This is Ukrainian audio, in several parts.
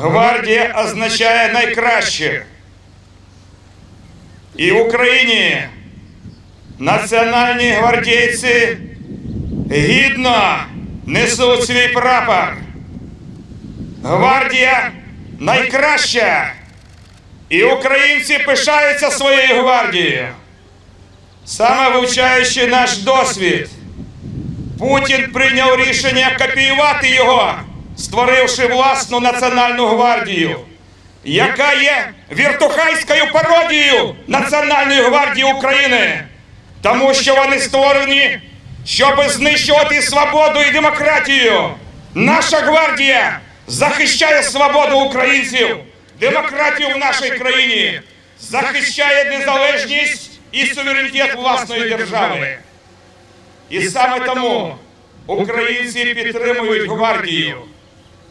Гвардія означає найкраще. І в Україні національні гвардійці гідно несуть свій прапор. Гвардія найкраща. І українці пишаються своєю гвардією. Саме вивчаючи наш досвід, Путін прийняв рішення копіювати його, створивши власну національну гвардію, яка є віртухайською пародією Національної гвардії України, тому що вони створені, щоб знищувати свободу і демократію. Наша гвардія захищає свободу українців, демократію в нашій країні, захищає незалежність і суверенітет власної держави. І саме тому українці підтримують гвардію,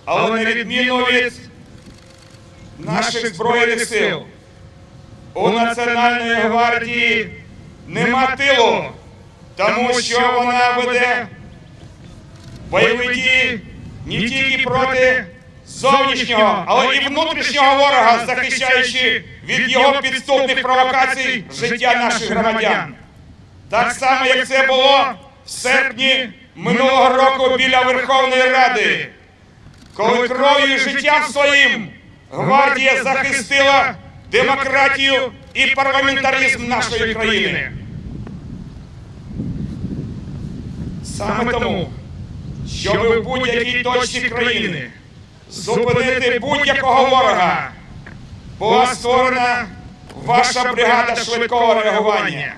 але на відміну від наших збройних сил, у Національної гвардії нема тилу, тому що вона веде бойові дії не тільки проти зовнішнього, але і внутрішнього ворога, захищаючи від його підступних провокацій життя наших громадян. Так само, як це було в серпні минулого року біля Верховної Ради, коли кров'ю і життям своїм гвардія захистила демократію і парламентаризм нашої країни. Саме тому, щоб в будь-якій точці країни зупинити будь-якого ворога, була створена ваша бригада швидкого реагування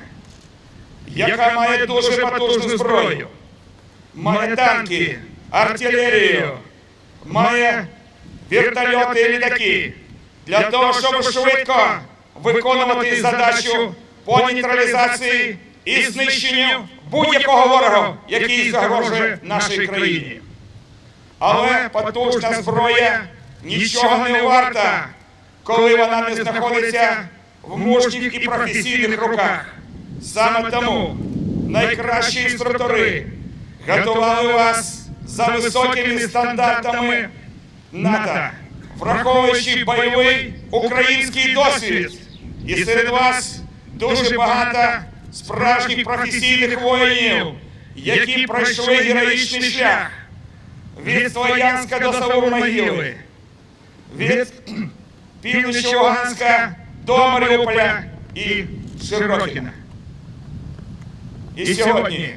яка має дуже потужну зброю, має танки, артилерію, має вертольоти і літаки для того, щоб швидко виконувати задачу по нейтралізації і знищенню будь-якого ворога, який загрожує нашій країні. Але потужна зброя нічого не варта, коли вона не знаходиться в мужніх і професійних руках. Саме тому найкращі інструктори готували вас за високими стандартами НАТО, враховуючи бойовий український досвід. І серед вас дуже багато справжніх професійних воїнів, які пройшли героїчний шлях. від Слов'янська до Савур-Могили, від півночі Луганська до Маріуполя і Широкіна. І сьогодні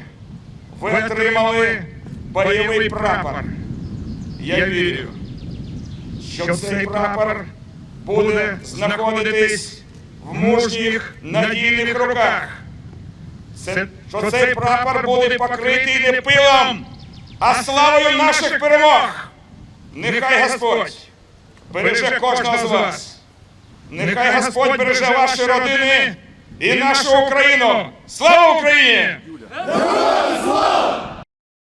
ви отримали бойовий прапор. Я вірю, що цей прапор буде знаходитись в мужніх надійних руках. Це, що цей прапор буде покритий не пилом, а славою наших перемог. Нехай Господь береже кожного з вас. Нехай Господь береже ваші родини і нашу Україну. Слава Україні! Героям слава!